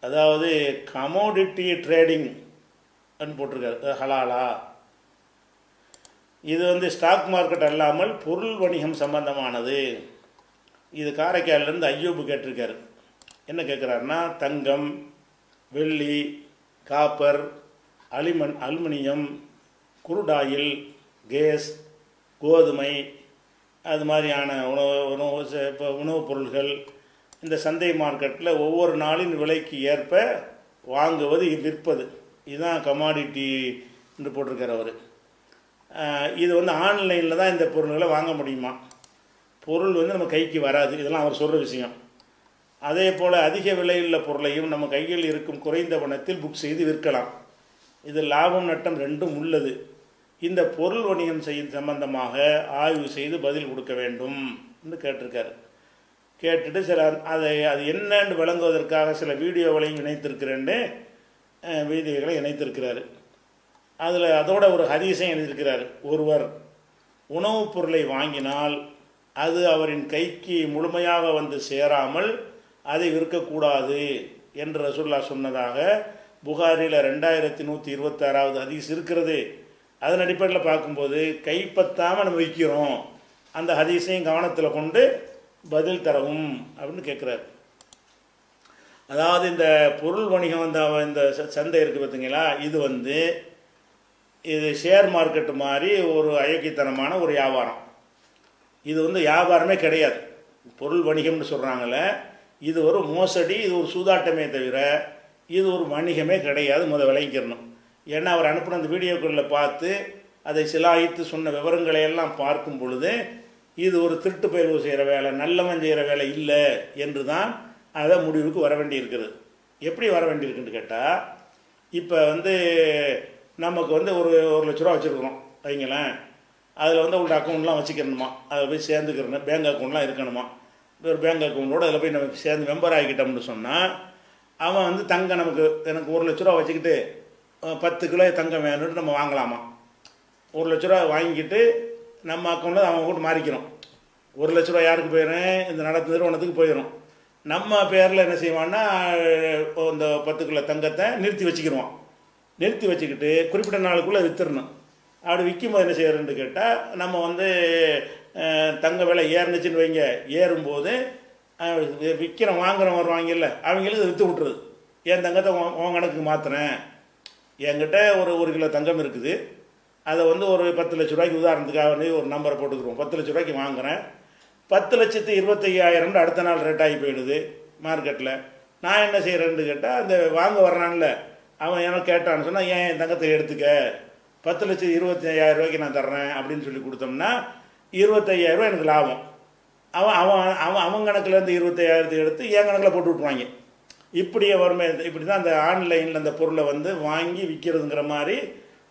அதாவது commodity trading போட்டிருக்காரு. ஹலாலா. இது வந்து ஸ்டாக் மார்க்கெட் அல்லாமல் பொருள் வணிகம் சம்பந்தமானது. இது காரைக்கால்லேருந்து ஐயோப்பு கேட்டிருக்காரு. என்ன கேட்குறாருன்னா தங்கம் வெள்ளி காப்பர் அலிமன் அலுமினியம் குருடாயில் கேஸ் கோதுமை அது மாதிரியான உணவு உணவு இப்போ உணவுப் பொருள்கள் இந்த சந்தை மார்க்கெட்டில் ஒவ்வொரு நாளின் விலைக்கு ஏற்ப வாங்குவது விற்பது. இதுதான் கமாடிட்டி என்று போட்டிருக்கார் அவர். இது வந்து ஆன்லைனில் தான் இந்த பொருள்களை வாங்க முடியுமா? பொருள் வந்து நம்ம கைக்கு வராது. இதெல்லாம் அவர் சொல்கிற விஷயம். அதே போல் அதிக விலையுள்ள பொருளையும் நம்ம கையில் இருக்கும் குறைந்த பணத்தில் புக் செய்து விற்கலாம். இது லாபம் நட்டம் ரெண்டும் உள்ளது. இந்த பொருள் வணிகம் செய்யும் சம்பந்தமாக ஆய்வு செய்து பதில் கொடுக்க வேண்டும் என்று கேட்டிருக்காரு. கேட்டுட்டு சில அதை அது என்னன்னு விளங்குவதற்காக சில வீடியோகளையும் இணைத்திருக்கிறேன்னு அஹ், வீடியோகளை அதில் அதோட ஒரு ஹதீஸையும் எழுதியிருக்கிறார். ஒருவர் உணவுப் பொருளை வாங்கினால் அது அவரின் கைக்கு முழுமையாக வந்து சேராமல் அதை விற்கக்கூடாது என்று ரசுல்லா சொன்னதாக புகாரில் ரெண்டாயிரத்தி நூற்றி இருபத்தாறாவது ஹதீஸ் இருக்கிறது. அதன் அடிப்படையில் பார்க்கும்போது கைப்பற்றாமல் நம்ம விற்கிறோம் அந்த ஹதீஸையும் கவனத்தில் கொண்டு பதில் தரவும் அப்படின்னு கேட்குறாரு அதாவது இந்த பொருள் வணிகம் வந்து இந்த ச- சந்தை இருக்குது பார்த்தீங்களா இது வந்து இது ஷேர் மார்க்கெட்டு மாதிரி ஒரு அயோக்கியத்தனமான ஒரு வியாபாரம். இது வந்து வியாபாரமே கிடையாது. பொருள் வணிகம்னு சொல்கிறாங்கள இது ஒரு மோசடி இது ஒரு சூதாட்டமே தவிர இது ஒரு வணிகமே கிடையாது முத விளங்கிக்கிறணும் ஏன்னா அவர் அனுப்பின அந்த வீடியோக்களில் பார்த்து அதை சிலாயித்து சொன்ன விவரங்களை எல்லாம் பார்க்கும் பொழுது இது ஒரு திருட்டு பயிர்வு செய்கிற வேலை நல்லவன் செய்கிற வேலை இல்லை என்று தான் அதை முடிவுக்கு வர வேண்டியிருக்கிறது. எப்படி வர வேண்டியிருக்குன்னு கேட்டால் இப்போ வந்து நமக்கு வந்து ஒரு ஒரு லட்ச ரூபா வச்சுருக்குறோம் வைங்களேன். அதில் வந்து உங்களோட அக்கௌண்ட்லாம் வச்சுக்கணுமா? அதில் போய் சேர்ந்துக்கிறணும் பேங்க் அக்கௌண்ட்லாம் இருக்கணுமா? ஒரு பேங்க் அக்கௌண்ட்டோடு அதில் போய் நம்ம சேர்ந்து மெம்பர் ஆகிக்கிட்டோம்னு சொன்னால் அவன் வந்து தங்கம் நமக்கு எனக்கு ஒரு லட்ச ரூபா வச்சுக்கிட்டு பத்து கிலோ தங்கம் வேணும்னு நம்ம வாங்கலாமா? ஒரு லட்ச ரூபா வாங்கிக்கிட்டு நம்ம அக்கௌண்ட்டில் அவன் கூட மாறிக்கிறோம் ஒரு லட்ச ரூபா யாருக்கு போயிடும் இந்த நடத்து நிறுவனத்துக்கு போயிடும் நம்ம பேரில் என்ன செய்வான்னா இந்த பத்து கிலோ தங்கத்தை நிறுத்தி வச்சுக்கிடுவான் நிறுத்தி வச்சுக்கிட்டு குறிப்பிட்ட நாளுக்குள்ளே வித்துடணும் அப்படி விற்கும்போது என்ன செய்யறதுன்னு கேட்டால் நம்ம வந்து தங்க விலை ஏறுனுச்சுன்னு வைங்க. ஏறும்போது விற்கிறோம் வாங்குறவங்க வருவாங்கல்ல அவங்களுக்கு விற்று விட்டுறது என் தங்கத்தை உன் உன் கணக்கு மாற்றுறேன் என்கிட்ட ஒரு ஒரு கிலோ தங்கம் இருக்குது. அதை வந்து ஒரு பத்து லட்ச ரூபாய்க்கு உதாரணத்துக்காக வந்து ஒரு நம்பரை போட்டுக்கிறோம். பத்து லட்ச ரூபாய்க்கு வாங்குறேன். பத்து லட்சத்து இருபத்தையாயிரம்னு அடுத்த நாள் ரேட் ஆகி போயிடுது மார்க்கெட்டில் நான் என்ன செய்கிறேன்னு கேட்டால் அந்த வாங்க வர்றான்ல அவன் எனக்கு கேட்டான்னு சொன்னால் ஏன் என் தங்கத்தை எடுத்துக்க? பத்து லட்சத்து இருபத்தி ஐயாயிரம் ரூபாய்க்கு நான் தர்றேன் அப்படின்னு சொல்லி கொடுத்தோம்னா இருபத்தையாயிரம் எனக்கு லாபம். அவன் அவன் அவன் அவன் கணக்குலேருந்து இருபத்தையாயிரத்தை எடுத்து என் கணக்கில் போட்டு விட்ருவாங்க இப்படியே வறுமை இப்படி தான் அந்த ஆன்லைனில் அந்த பொருளை வந்து வாங்கி விற்கிறதுங்கிற மாதிரி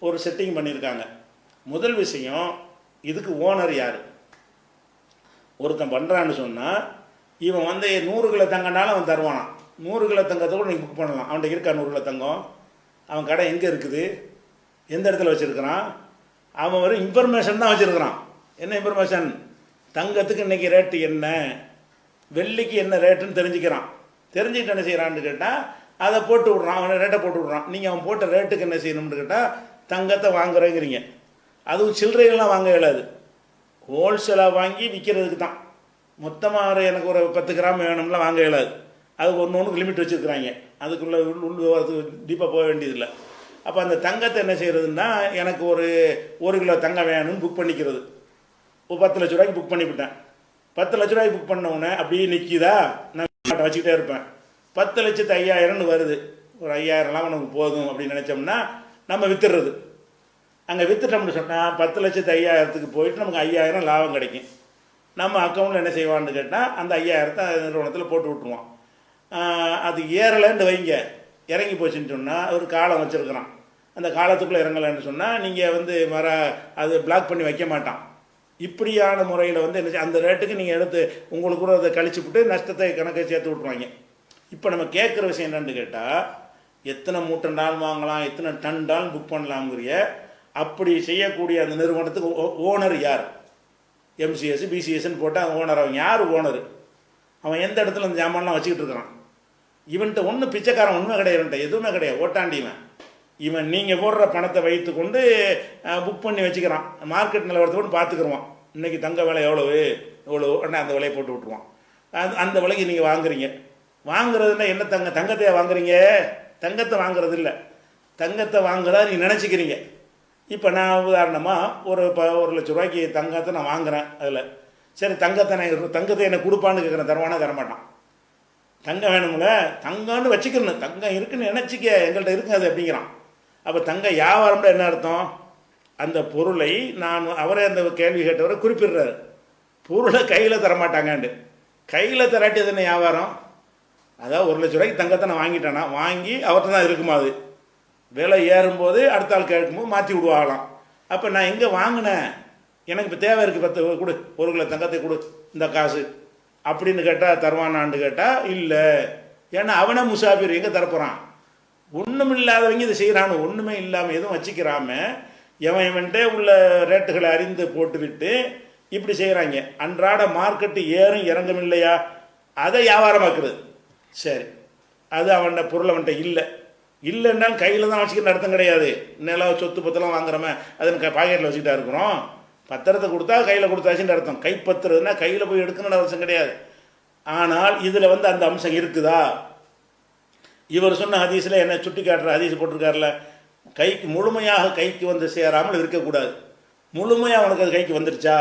ஒரு செட்டிங் பண்ணியிருக்காங்க முதல் விஷயம் இதுக்கு ஓனர் யார்? ஒருத்தன் பண்ணுறான்னு சொன்னால் இவன் வந்து நூறு கிலோ தங்கனாலும் அவன் தருவானான் நூறு கிலோ தங்கத்தை கூட நீங்கள் புக் பண்ணலாம். அவன்கிட்ட இருக்கா நூறு கிலோ தங்கம்? அவன் கடை எங்கே இருக்குது? எந்த இடத்துல வச்சுருக்கிறான்? அவன் ஒரு இன்ஃபர்மேஷன் தான் வச்சுருக்கிறான். என்ன இன்ஃபர்மேஷன் தங்கத்துக்கு இன்றைக்கி ரேட்டு என்ன? வெள்ளிக்கு என்ன ரேட்டுன்னு தெரிஞ்சுக்கிறான். தெரிஞ்சுக்கிட்டு என்ன செய்கிறான்னு கேட்டால் அதை போட்டு விட்றான். அவனை ரேட்டை போட்டு விட்றான். நீங்கள் அவன் போட்ட ரேட்டுக்கு என்ன செய்யணும்னு கேட்டால் தங்கத்தை வாங்குறேங்கிறீங்க. அதுவும் சில்லறைகள்லாம் வாங்க இயலாது. ஹோல்சேலாக வாங்கி விற்கிறதுக்கு தான். மொத்தமாக எனக்கு ஒரு பத்து கிராம் வேணும்லாம் வாங்க இயலாது. அதுக்கு ஒன்று ஒன்று லிமிட் வச்சுருக்குறாங்க. அதுக்குள்ளே உள் உள் விவரத்துக்கு டீப்பாக போக வேண்டியதில்லை. அப்போ அந்த தங்கத்தை என்ன செய்கிறதுன்னா எனக்கு ஒரு ஒரு கிலோ தங்கம் வேணும்னு புக் பண்ணிக்கிறது. ஒரு பத்து லட்ச ரூபாய்க்கு புக் பண்ணிவிட்டேன். பத்து லட்ச ரூபாய்க்கு புக் பண்ணவுடனே அப்படியே நிற்கிதா நான் வச்சுக்கிட்டே இருப்பேன். பத்து லட்சத்து ஐயாயிரம்னு வருது. ஒரு ஐயாயிரம்லாம் நமக்கு போதும் அப்படின்னு நினச்சோம்னா நம்ம வித்துடுறது. அங்கே வித்துட்டோம்னு சொன்னால் பத்து லட்சத்து ஐயாயிரத்துக்கு போயிட்டு நமக்கு ஐயாயிரம் லாபம் கிடைக்கும். நம்ம அக்கௌண்ட்டில் என்ன செய்வான்னு கேட்டால் அந்த ஐயாயிரத்தை நிறுவனத்தில் போட்டு விட்டுருவோம் அது ஏறலைன்னு வைங்க. இறங்கி போச்சுன்னு சொன்னால் ஒரு காலம் வச்சுருக்குறான். அந்த காலத்துக்குள்ளே இறங்கலைன்னு சொன்னால் நீங்கள் வந்து வர அது பிளாக் பண்ணி வைக்க மாட்டான். இப்படியான முறையில் வந்து என்ன அந்த ரேட்டுக்கு நீங்கள் எடுத்து உங்களுக்கு கூட அதை கழிச்சு விட்டு நஷ்டத்தை கணக்கை சேர்த்து விட்ருவாங்க இப்போ நம்ம கேட்குற விஷயம் என்னென்னு கேட்டால் எத்தனை மூட்டை டால் வாங்கலாம் எத்தனை டன் டால் புக் பண்ணலாங்கிறிய அப்படி செய்யக்கூடிய அந்த நிறுவனத்துக்கு ஓனர் யார்? எம்சிஎஸ் பிசிஎஸ்ன்னு போட்டால் ஓனர். அவன் யார் ஓனர்? அவன் எந்த இடத்துல அந்த ஜாமான்லாம் வச்சுக்கிட்டு இருக்கிறான்? இவன்கிட்ட ஒன்றும் பிச்சைக்காரன் உண்மை கிடையாது இவன்ட்ட எதுவுமே கிடையாது. ஓட்டாண்டி இவன். இவன் நீங்கள் போடுற பணத்தை வைத்து கொண்டு புக் பண்ணி வச்சுக்கிறான். மார்க்கெட் நிலவரத்தை கூட பார்த்துக்குருவான். இன்றைக்கி தங்க விலை எவ்வளவு? எவ்வளோ உடனே அந்த விலையை போட்டு விட்ருவான் அது அந்த விலைக்கு நீங்கள் வாங்குறீங்க. வாங்குறதுன்னா என்ன தங்க தங்கத்தையே வாங்குறீங்க? தங்கத்தை வாங்குறது இல்லை தங்கத்தை வாங்குறதா நீங்கள் நினச்சிக்கிறீங்க. இப்போ நான் உதாரணமாக ஒரு இப்போ ஒரு லட்ச ரூபாய்க்கு தங்கத்தை நான் வாங்குறேன் அதில். சரி தங்கத்தை நான் தங்கத்தை எனக்கு கொடுப்பான்னு கேட்குறேன் தருவானா தரமாட்டான். தங்கம் வேணும்ல தங்கம்னு வச்சுக்கணும். தங்கம் இருக்குன்னு நினச்சிக்க எங்கள்கிட்ட இருக்குங்க அது அப்படிங்கிறான். அப்போ தங்க வியாபாரம்னா என்ன அர்த்தம்? அந்த பொருளை நான் அவரே அந்த கேள்வி கேட்டவரை குறிப்பிடுறாரு. பொருளை கையில் தரமாட்டாங்கண்டு. கையில் தராட்டி என்ன வியாபாரம்? அதாவது ஒரு லட்ச ரூபாய்க்கு தங்கத்தை நான் வாங்கிட்டேனா வாங்கி அவர்கிட்ட தான் இருக்குமா அது? விலை ஏறும்போது அடுத்த ஆள் கேட்கும்போது மாற்றி விடுவாங்களாம். அப்போ நான் எங்கே வாங்கினேன்? எனக்கு இப்போ தேவை இருக்குது பத்து கொடு ஒரு கிலோ தங்கத்தை கொடு இந்த காசு. அப்படின்னு கேட்டால் தருவானான்னு கேட்டால் இல்லை. ஏன்னா அவனே முசாபிர் எங்கே தரப்போகிறான் ஒன்றும் இல்லாதவங்க இதை செய்கிறானு ஒன்றுமே இல்லாமல் எதுவும் வச்சுக்கிறாம எவன் இவன்ட்டே உள்ள ரேட்டுகளை அறிந்து போட்டுவிட்டு இப்படி செய்கிறாங்க அன்றாட மார்க்கெட்டு ஏறும் இறங்கும் இல்லையா அதை வியாபாரமாக்குறது. சரி. அது அவன்கிட்ட பொருள் அவன்கிட்ட இல்லை. இல்லைன்னாலும் கையில் தான் வச்சுக்கிற அர்த்தம் கிடையாது. நிலம் சொத்து பத்தெல்லாம் வாங்குறோமே அது பாக்கெட்டில் வச்சுக்கிட்டா இருக்கிறோம். பத்திரத்தை கொடுத்தா கையில் கொடுத்தாச்சுன்னு அர்த்தம். கைப்பற்றுறதுன்னா கையில் போய் எடுக்கணும்னு அவசியம் கிடையாது. ஆனால் இதில் வந்து அந்த அம்சம் இருக்குதா? இவர் சொன்ன ஹதீஸில் என்ன சுட்டி காட்டுற ஹதீஸ் போட்டிருக்காருல கைக்கு முழுமையாக கைக்கு வந்து சேராமல் இருக்கக்கூடாது. முழுமையாக அவனுக்கு அது கைக்கு வந்துருச்சா?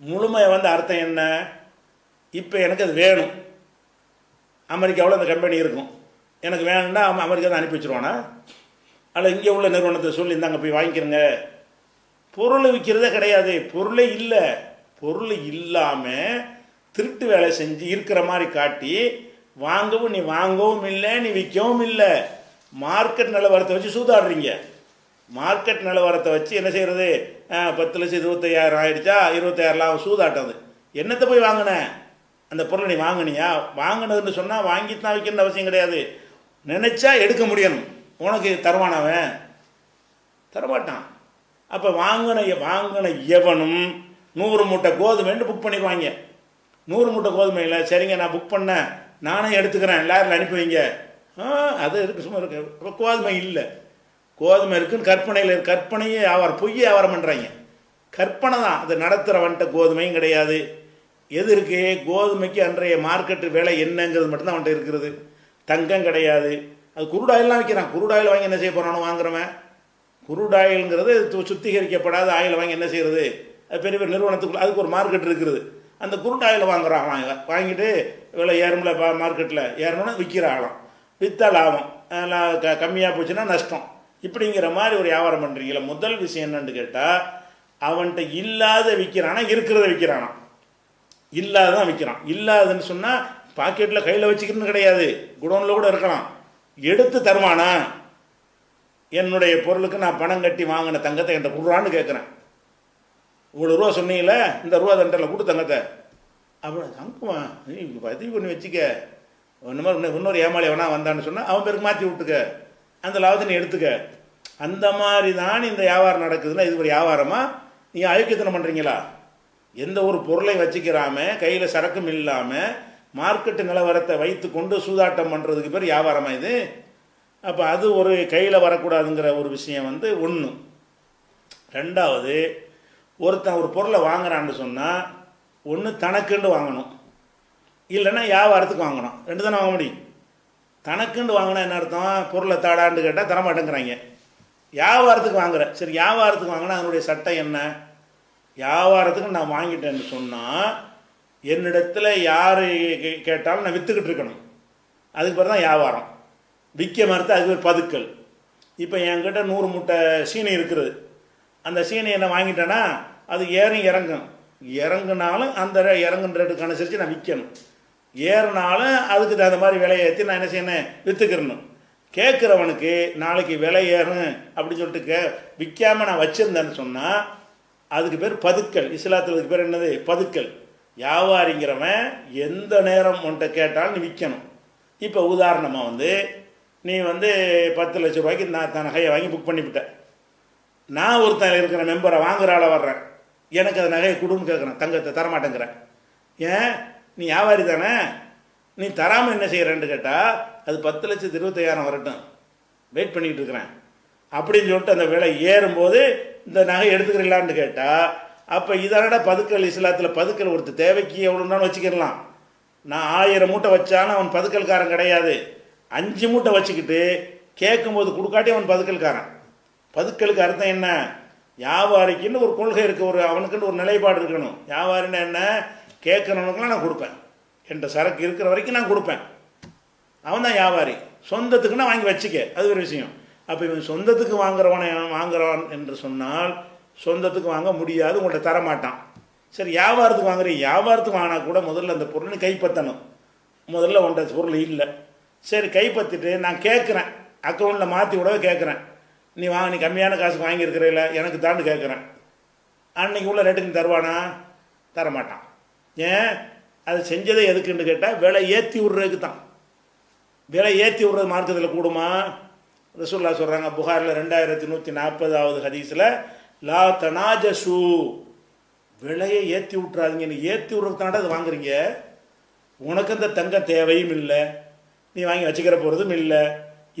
முழுமையாக வந்து அர்த்தம் என்ன? இப்போ எனக்கு அது வேணும். அமெரிக்காவில் அந்த கம்பெனி இருக்கும். எனக்கு வேணும்னா அவன் அமெரிக்கா தான் அனுப்பி வச்சுருவானா? அல்ல இங்கே உள்ள நிறுவனத்தை சொல்லி இந்தாங்க போய் வாங்கிக்கிறங்க. பொருளை விற்கிறதே கிடையாது. பொருளே இல்லை. பொருள் இல்லாமல் திருட்டு வேலை செஞ்சு இருக்கிற மாதிரி காட்டி வாங்கவும் நீ வாங்கவும் இல்லை நீ விற்கவும் இல்லை. மார்க்கெட் நிலவரத்தை வச்சு சூதாடுறீங்க. மார்க்கெட் நிலவரத்தை வச்சு என்ன செய்கிறது பத்து லட்சம் இருபத்தையாயிரம் ஆயிடுச்சா? இருபத்தாயிரலாம் சூதாட்டம் அது. என்னத்தை போய் வாங்கினேன் அந்த பொருளை நீ வாங்கினியா? வாங்கினதுன்னு சொன்னால் வாங்கி தான் வைக்கணும்னு அவசியம் கிடையாது. நினச்சா எடுக்க முடியணும். உனக்கு தருவானவன்? தரமாட்டான். அப்போ வாங்கின வாங்கின எவனும் நூறு மூட்டை கோதுமைன்னு புக் பண்ணிக்குவாங்க. நூறு மூட்டை கோதுமையில் சரிங்க நான் புக் பண்ணேன் நானே எடுத்துக்கிறேன். எல்லாரும் அனுப்பி வைங்க. ஆ அது இருக்கு சும்மா இருக்கு. அப்போ கோதுமை இல்லை. கோதுமை இருக்குன்னு கற்பனையில் கற்பனையே வியாபாரம் பொய் வியாபாரம் பண்ணுறாங்க கற்பனை தான். அது நடத்துகிறவன்ட்ட கோதுமையும் கிடையாது. எது இருக்கு? கோதுமைக்கு அன்றைய மார்க்கெட்டு விலை என்னங்கிறது மட்டும்தான் அவன்கிட்ட இருக்கிறது. தங்கம் கிடையாது. அது குருடாயிலாம் விற்கிறான் குருடாயில் வாங்கி என்ன செய்ய போகிறானோ வாங்குறவன். குருடாயில்ங்கிறது சுத்திகரிக்கப்படாத ஆயில் வாங்கி என்ன செய்கிறது அது பெரிய பெரிய நிறுவனத்துக்குள்ள அதுக்கு ஒரு மார்க்கெட் இருக்குது. அந்த குருடாயில் வாங்குறான். வாங்க வாங்கிட்டு விலை ஏறும்ல பா மார்க்கெட்டில் ஏறணும்னா விற்கிற ஆழம். விற்றா லாபம். க கம்மியாக போச்சுன்னா நஷ்டம். இப்படிங்கிற மாதிரி ஒரு வியாபாரம் பண்ணுறீங்களா முதல் விஷயம் என்னன்னு கேட்டால் அவன்கிட்ட இல்லாத விற்கிறானா இருக்கிறத விற்கிறானா இல்லாததான் விற்கிறான் இல்லாதன்னு சொன்னால் பாக்கெட்டில் கையில் வச்சுக்கணும்னு கிடையாது. குடோனில் கூட இருக்கலாம். எடுத்து தருவானா? என்னுடைய பொருளுக்கு நான் பணம் கட்டி வாங்கின தங்கத்தை என்கிட்ட கொடுறான்னு கேட்குறேன் இவ்வளோ ரூபா சொன்னீங்களே இந்த ரூபா தண்டரில் கொடு தங்கத்தை. அப்புறம் தங்குமா நீ பதிவு பண்ணி வச்சுக்க. ஒன்று மாதிரி இன்னொரு ஏமாளி வேணா வந்தான்னு சொன்னால் அவன் பேருக்கு மாற்றி விட்டுக்க. அந்த லாபத்தை நீ எடுத்துக்க. அந்த மாதிரி தான் இந்த வியாபாரம் நடக்குதுன்னா இது ஒரு வியாபாரமா? நீங்கள் அயோக்கியத்தனம் பண்ணுறீங்களா எந்த ஒரு பொருளையும் வச்சுக்கிறாமல் கையில் சரக்கும் இல்லாமல் மார்க்கெட்டு நிலவரத்தை வைத்து கொண்டு சூதாட்டம் பண்ணுறதுக்கு பேர் வியாபாரமாக இது? அப்போ அது ஒரு கையில் வரக்கூடாதுங்கிற ஒரு விஷயம் வந்து ஒன்று ரெண்டாவது ஒருத்தன் ஒரு பொருளை வாங்குறான்னு சொன்னால் ஒன்று தனக்குண்டு வாங்கணும். இல்லைன்னா வியாபாரத்துக்கு வாங்கணும். ரெண்டு தானே வாங்க முடியும். தனக்குண்டு வாங்கினா என்ன அர்த்தம்? பொருளை தாடான்னு கேட்டால் தரமாட்டேங்கிறாங்க. வியாபாரத்துக்கு வாங்குற. சரி வியாபாரத்துக்கு வாங்கினா அதனுடைய சட்டம் என்ன? வியாபாரத்துக்கு நான் வாங்கிட்டேன்னு சொன்னால் என்னிடத்துல யார் கேட்டாலும் நான் விற்றுக்கிட்டு இருக்கணும். அதுக்கு பிறகு தான் வியாபாரம். விற்க மறுத்து அதுக்கு பேர் பதுக்கல். இப்போ என்கிட்ட நூறு மூட்டை சீனி இருக்கிறது அந்த சீனி என்ன வாங்கிட்டேன்னா அது ஏறும் இறங்கும். இறங்குனாலும் அந்த இறங்குன்ற ரேட்டுக்கு அனுசரித்து நான் விற்கணும். ஏறினாலும் அதுக்கு தகுந்த மாதிரி விலையை ஏற்றி நான் என்ன செய்யணும்? விற்றுக்கிறணும் கேட்குறவனுக்கு நாளைக்கு விலை ஏறும் அப்படின்னு சொல்லிட்டு கே விற்காம நான் வச்சுருந்தேன்னு சொன்னால் அதுக்கு பேர் பதுக்கல். இஸ்லாத்தில் பேர் என்னது? பதுக்கல். வியாபாரிங்கிறவன் எந்த நேரம் உன்ட்ட கேட்டாலும் நீ விற்கணும். இப்போ உதாரணமாக வந்து நீ வந்து பத்து லட்ச ரூபாய்க்கு நான் தன் நகையை வாங்கி புக் பண்ணிவிட்டேன். நான் ஒருத்தன் இருக்கிற மெம்பரை வாங்குறால ஆளை வர்றேன். எனக்கு அந்த நகையை கொடுன்னு கேட்குறேன் தங்கத்தை தரமாட்டேங்கிறேன். ஏன்? நீ வியாபாரி தானே? நீ தராமல் என்ன செய்கிறேன்னு கேட்டால் அது பத்து லட்சத்து இருபத்தையாயிரம் வரட்டும். வெயிட் பண்ணிக்கிட்டு இருக்கிறேன். அப்படின்னு சொல்லிட்டு அந்த விலை ஏறும்போது இந்த நகை எடுத்துக்கிறீங்களான்னு கேட்டால் அப்போ இதனோட பதுக்கல் இஸ்லாத்தில் பதுக்கல் ஒருத்தர் தேவைக்கு எவ்வளோனாலும் வச்சுக்கிடலாம். நான் ஆயிரம் மூட்டை வச்சாலும் அவன் பதுக்கல்காரன் கிடையாது. அஞ்சு மூட்டை வச்சுக்கிட்டு கேட்கும்போது கொடுக்காட்டி அவன் பதுக்கல்காரன். பதுக்கலுக்கு அர்த்தம் என்ன? வியாபாரிக்குன்னு ஒரு கொள்கை இருக்குது ஒரு அவனுக்குன்னு ஒரு நிலைப்பாடு இருக்கணும். வியாபாரின்னா என்ன? கேட்குறவனுக்குலாம் நான் கொடுப்பேன். என்கிட்ட சரக்கு இருக்கிற வரைக்கும் நான் கொடுப்பேன். அவன் தான் வியாபாரி. சொந்தத்துக்குன்னா வாங்கி வச்சுக்க. அது ஒரு விஷயம். அப்போ இவன் சொந்தத்துக்கு வாங்குறவனை வாங்குறவன் என்று சொன்னால் சொந்தத்துக்கு வாங்க முடியாது உங்கள்கிட்ட தரமாட்டான். சரி வியாபாரத்துக்கு வாங்குறேன் வியாபாரத்துக்கு வாங்கினா கூட முதல்ல அந்த பொருளை கைப்பற்றணும். முதல்ல உன்ட்ட பொருள் இல்லை. சரி கைப்பற்றிட்டு நான் கேட்குறேன். அக்கௌண்ட்டில் மாற்றி விடவே கேட்குறேன். நீ வாங்க நீ கம்மியான காசுக்கு வாங்கியிருக்கிறீல எனக்கு தாண்டு கேட்குறேன். அன்னைக்கு உள்ள ரேட்டுக்கு தருவானா? தரமாட்டான். ஏன்? அது செஞ்சதே எதுக்குன்னு கேட்டால் விலை ஏற்றி விட்றதுக்கு தான். விலை ஏற்றி விடுறது மார்க்கத்தில் கூடுமா? ரசூல்லா சொல்கிறாங்க புகாரில் ரெண்டாயிரத்தி நூற்றி நாற்பதாவது ஹதீஸில் லா தனாஜசு. விலையை ஏற்றி விட்றாதீங்க நீ ஏற்றி விட்றதுனால அதை வாங்குறீங்க. உனக்கு இந்த தங்கம் தேவையும் இல்லை. நீ வாங்கி வச்சுக்கிற போகிறதும் இல்லை.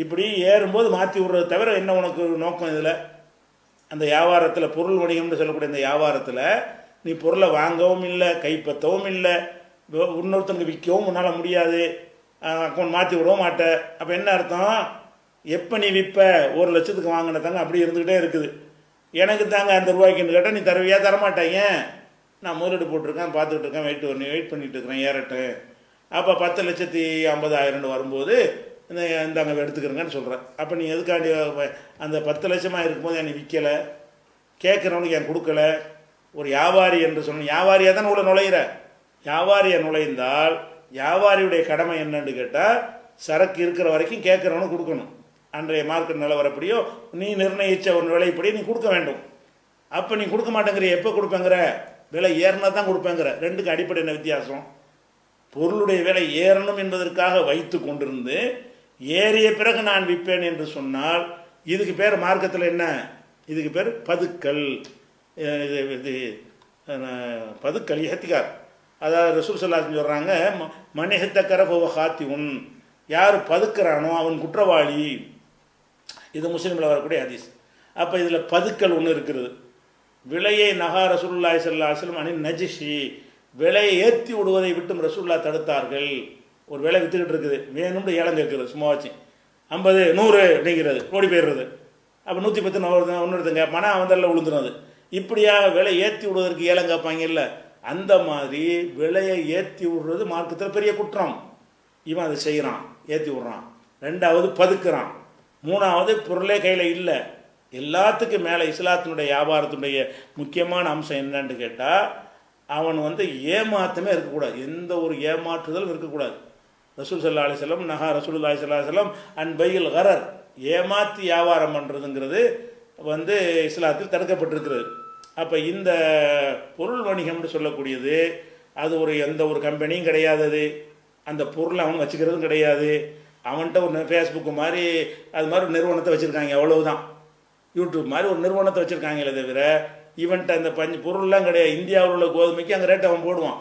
இப்படி ஏறும்போது மாற்றி விட்றது தவிர என்ன உனக்கு நோக்கம் இதில்? அந்த வியாபாரத்தில் பொருள் வணிகம்னு சொல்லக்கூடிய இந்த வியாபாரத்தில் நீ பொருளை வாங்கவும் இல்லை கைப்பற்றவும் இல்லை. இன்னொருத்தனுக்கு விற்கவும் உன்னால் முடியாது. அக்கௌண்ட் மாற்றி விடவும் மாட்ட. அப்போ என்ன அர்த்தம்? எப்போ நீ விற்ப? ஒரு லட்சத்துக்கு வாங்கின தங்க அப்படி இருந்துக்கிட்டே இருக்குது. எனக்கு தாங்க அந்த ரூபாய்க்குன்னு கேட்டால் நீ தருவியா? தரமாட்டேன் நான் முதலீடு போட்டிருக்கேன் பார்த்துக்கிட்டு இருக்கேன் வெயிட் பண்ணி வெயிட் பண்ணிட்டு இருக்கிறேன் ஏறட்டும் அப்போ பத்து லட்சத்தி ஐம்பதாயிரம்னு வரும்போது இந்த இந்தாங்க எடுத்துக்கிறேங்கன்னு சொல்கிறேன் அப்போ நீ எதுக்காண்டி அந்த பத்து லட்சமாக இருக்கும்போது என்னை விற்கலை கேட்குறவனுக்கு என் கொடுக்கல? ஒரு வியாபாரி என்று சொன்ன வியாபாரியாக தான் உள்ள நுழையிற? வியாபாரியை நுழைந்தால் வியாபாரியுடைய கடமை என்னன்னு கேட்டால் சரக்கு இருக்கிற வரைக்கும் கேட்குறவனுக்கு கொடுக்கணும். அன்றைய மார்க்கெட் நிலவரப்படியோ நீ நிர்ணயித்த ஒரு விலைப்படி நீ கொடுக்க வேண்டும். அப்போ நீ கொடுக்க மாட்டேங்கிற எப்போ கொடுப்பேங்கிற? விலை ஏறினா தான் கொடுப்பேங்கிற. ரெண்டுக்கு அடிப்படை என்ன வித்தியாசம்? பொருளுடைய விலை ஏறணும் என்பதற்காக வைத்து கொண்டிருந்து ஏறிய பிறகு நான் விற்பேன் என்று சொன்னால் இதுக்கு பேர் மார்க்கத்தில் என்ன? இதுக்கு பேர் பதுக்கல். இது பதுக்கல் ஹத்திகார் அதாவது ரசூல் சொல்லாசன் சொல்கிறாங்க மணிஹத்தக்கர போவ காத்தி உன் யார் பதுக்கிறானோ அவன் குற்றவாளி. இது முஸ்லீமில் வரக்கூடிய ஹதீஸ். அப்போ இதில் பதுக்கல் ஒன்று இருக்கிறது விலையை நகா ரசூல்லாய் சல்லா அஸ்லம் அணி நஜிஷி. விலையை ஏற்றி விடுவதை விட்டும் ரசூல்லா தடுத்தார்கள். ஒரு விலை விற்றுக்கிட்டு இருக்குது. வேணும்னு ஏலம் கேட்குறது சும்மா வச்சு. ஐம்பது நூறு அப்படிங்கிறது. ஓடி போயிடுறது. அப்போ நூற்றி பத்து நூறு ஒன்றுடுதுங்க மனம் வந்தரில் விழுந்துடும் அது இப்படியாக விலை ஏற்றி விடுவதற்கு ஏலம் கேட்பாங்க இல்லை? அந்த மாதிரி விலையை ஏற்றி விடுறது மார்க்கத்தில் பெரிய குற்றம். இவன் அதை செய்கிறான் ஏற்றி விட்றான். ரெண்டாவது பதுக்குறான். மூணாவது பொருளே கையில் இல்லை. எல்லாத்துக்கும் மேலே இஸ்லாத்தினுடைய வியாபாரத்தினுடைய முக்கியமான அம்சம் என்னன்னு கேட்டால் அவன் வந்து ஏமாத்தமே இருக்கக்கூடாது. எந்த ஒரு ஏமாற்றுதலும் இருக்கக்கூடாது. ரசூல் சல்லா அலி நகா நஹா ரசூல் அலி சல்லா அண்ட் பையில் கரர். ஏமாற்றி வியாபாரம் பண்ணுறதுங்கிறது வந்து இஸ்லாத்தில் தடுக்கப்பட்டிருக்கிறது. அப்போ இந்த பொருள் வணிகம்னு சொல்லக்கூடியது அது ஒரு எந்த ஒரு கம்பெனியும் கிடையாது அது அந்த பொருளை அவன் வச்சுக்கிறதும் கிடையாது. அவன்கிட்ட ஒரு ஃபேஸ்புக்கு மாதிரி அது மாதிரி ஒரு நிறுவனத்தை வச்சுருக்காங்க அவ்வளவுதான். யூடியூப் மாதிரி ஒரு நிறுவனத்தை வச்சுருக்காங்களே தவிர இவன்கிட்ட அந்த பஞ்சு பொருள்லாம் கிடையாது. இந்தியாவில் உள்ள கோதுமைக்கு அங்கே ரேட் அவன் போடுவான்.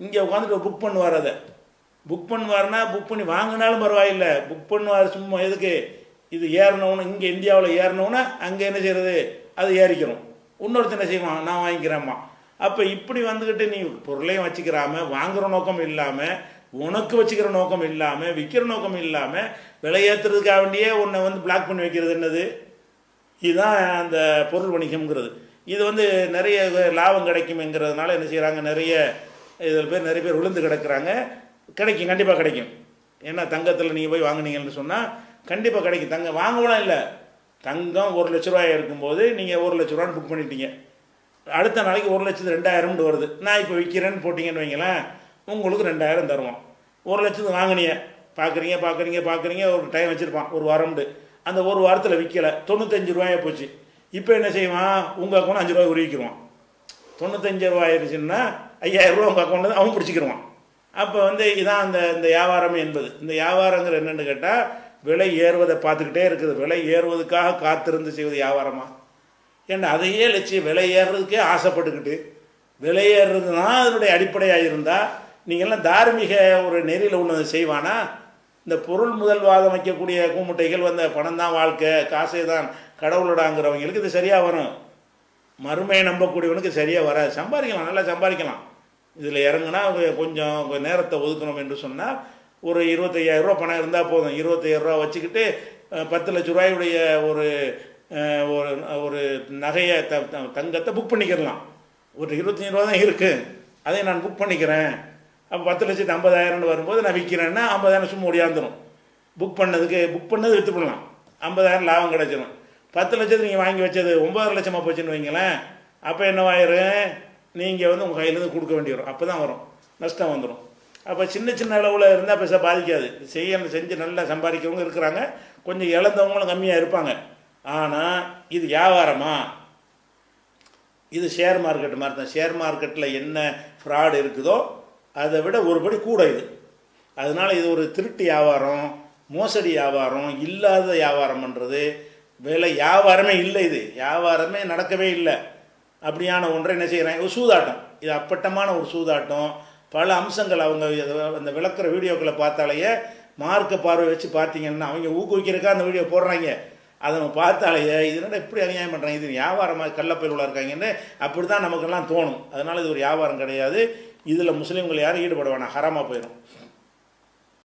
இங்கே உட்காந்துட்டு புக் பண்ணுவார் அதை. புக் பண்ணுவார்னா புக் பண்ணி வாங்கினாலும் பரவாயில்லை. புக் பண்ணுவார் சும்மா எதுக்கு? இது ஏறினவனு இங்கே இந்தியாவில் ஏறினவுன்னா அங்கே என்ன செய்கிறது அது ஏறிக்கிறோம். இன்னொருத்தர் என்ன செய்வான்? நான் வாங்கிக்கிறேம்மா. அப்போ இப்படி வந்துக்கிட்டு நீ பொருளையும் வச்சுக்கிறாம வாங்குகிற நோக்கம் இல்லாமல் உனக்கு வச்சுக்கிற நோக்கம் இல்லாமல் விற்கிற நோக்கம் இல்லாமல் விலையேற்றுறதுக்காக வேண்டியே உன்னை வந்து பிளாக் பண்ணி வைக்கிறது என்னது? இதுதான் அந்த பொருள் வணிகம்ங்கிறது. இது வந்து நிறைய லாபம் கிடைக்கும்ங்கிறதுனால என்ன செய்கிறாங்க நிறைய இதில் பேர் நிறைய பேர் விழுந்து கிடக்குறாங்க. கிடைக்கும் கண்டிப்பாக கிடைக்கும். ஏன்னா தங்கத்தில் நீங்கள் போய் வாங்குனீங்கன்னு சொன்னால் கண்டிப்பாக கிடைக்கும். தங்கம் வாங்கலாம் இல்லை. தங்கம் ஒரு லட்ச ரூபாய் இருக்கும்போது நீங்கள் ஒரு லட்ச ரூபான்னு புக் பண்ணிட்டீங்க. அடுத்த நாளைக்கு ஒரு லட்சத்து ரெண்டாயிரம்னு வருது. நான் இப்போ விற்கிறேன்னு போட்டிங்கன்னு வைங்களேன். உங்களுக்கு ரெண்டாயிரம் தருவோம் ஒரு லட்சத்துக்கு வாங்கினீங்க பார்க்குறீங்க பார்க்குறீங்க பார்க்குறீங்க ஒரு டைம் வச்சுருப்பான். ஒரு வாரம்ண்டு. அந்த ஒரு வாரத்தில் விற்கலை தொண்ணூத்தஞ்சு ரூபாயா போச்சு. இப்போ என்ன செய்வான்? உங்கள் அக்கௌண்ட் அஞ்சு ரூபாய் உருவிக்கிடுவான் தொண்ணூத்தஞ்சு ரூபாய் ஆயிடுச்சுன்னா ஐயாயிரம் ரூபா உங்கள் அக்கௌண்ட் அவன் பிடிச்சிக்கிடுவான் அப்போ வந்து இதான் அந்த இந்த வியாபாரம் என்பது. இந்த வியாபாரங்கிற என்னென்னு கேட்டால் விலை ஏறுவதை பார்த்துக்கிட்டே இருக்குது. விலை ஏறுவதற்காக காத்திருந்து செய்வது வியாபாரமா? ஏன்னா அதையே லட்சியம். விலை ஏறுறதுக்கே ஆசைப்பட்டுக்கிட்டு. விலை ஏறுறது தான் அதனுடைய அடிப்படையாக இருந்தால் நீங்கள்லாம் தார்மீக ஒரு நெறியில் ஒன்று செய்வானா? இந்த பொருள் முதல்வாதம் வைக்கக்கூடிய கூமுட்டைகள் வந்த பணம் தான் வாழ்க்கை காசே தான் கடவுளோடாங்கிறவங்களுக்கு இது சரியாக வரும். மறுமையை நம்பக்கூடியவனுக்கு சரியாக வராது. சம்பாதிக்கலாம் நல்லா சம்பாதிக்கலாம். இதில் இறங்குனா அவங்க கொஞ்சம் கொஞ்சம் நேரத்தை ஒதுக்கணும் என்று சொன்னால் ஒரு இருபத்தையாயிரரூபா பணம் இருந்தால் போதும். இருபத்தையாயிரம் ரூபா வச்சுக்கிட்டு பத்து லட்ச ரூபாயுடைய ஒரு ஒரு ஒரு நகையை த த- தங்கத்தை புக் பண்ணிக்கிடலாம். ஒரு இருபத்தஞ்சி ரூபா தான் இருக்குது அதை நான் புக் பண்ணிக்கிறேன். அப்போ பத்து லட்சத்து ஐம்பதாயிரம்னு வரும்போது நான் விற்கிறேன்னா ஐம்பதாயிரம் சும்மா ஓடியாந்துடும் புக் பண்ணதுக்கு புக் பண்ணது விற்று பண்ணலாம் ஐம்பதாயிரம் லாபம் கிடச்சிடும் பத்து லட்சத்து நீங்கள் வாங்கி வச்சது ஒம்பதரை லட்சமாக போச்சுன்னு வைங்களேன் அப்போ என்னவாயிரும் நீங்கள் வந்து உங்கள் கையிலேருந்து கொடுக்க வேண்டி வரும். அப்போ தான் வரும். நஷ்டம் வந்துடும் அப்போ சின்ன சின்ன அளவில் இருந்தால் பெருசாக பாதிக்காது. செய்ய செஞ்சு நல்லா சம்பாதிக்கிறவங்க இருக்கிறாங்க. கொஞ்சம் இழந்தவங்களும் கம்மியாக இருப்பாங்க. ஆனால் இது வியாபாரமா? இது ஷேர் மார்க்கெட் மாதிரி தான். ஷேர் மார்க்கெட்டில் என்ன ஃப்ராடு இருக்குதோ அதை விட ஒருபடி கூட இது. அதனால் இது ஒரு திருட்டு வியாபாரம் மோசடி வியாபாரம் இல்லாத வியாபாரம் பண்ணுறது விலை வியாபாரமே இல்லை இது. வியாபாரமே நடக்கவே இல்லை. அப்படியான ஒன்றை என்ன செய்கிறாங்க ஒரு சூதாட்டம். இது அப்பட்டமான ஒரு சூதாட்டம். பல அம்சங்கள் அவங்க அந்த விளக்குற வீடியோக்களை பார்த்தாலேயே மார்க்க பார்வை வச்சு பார்த்தீங்கன்னா அவங்க ஊக்குவிக்கிறதுக்காக அந்த வீடியோ போடுறாங்க. அதை நம்ம பார்த்தாலேயே இது எப்படி அநியாயம் பண்ணுறாங்க இது வியாபாரமாக கள்ளப்பயிலுள்ள இருக்காங்கன்னு அப்படி தான் நமக்கெல்லாம் தோணும். அதனால் இது ஒரு வியாபாரம் கிடையாது. இதில் முஸ்லீம்கள் யாரும் ஈடுபடுவானா? ஹராமாக போயிடும்.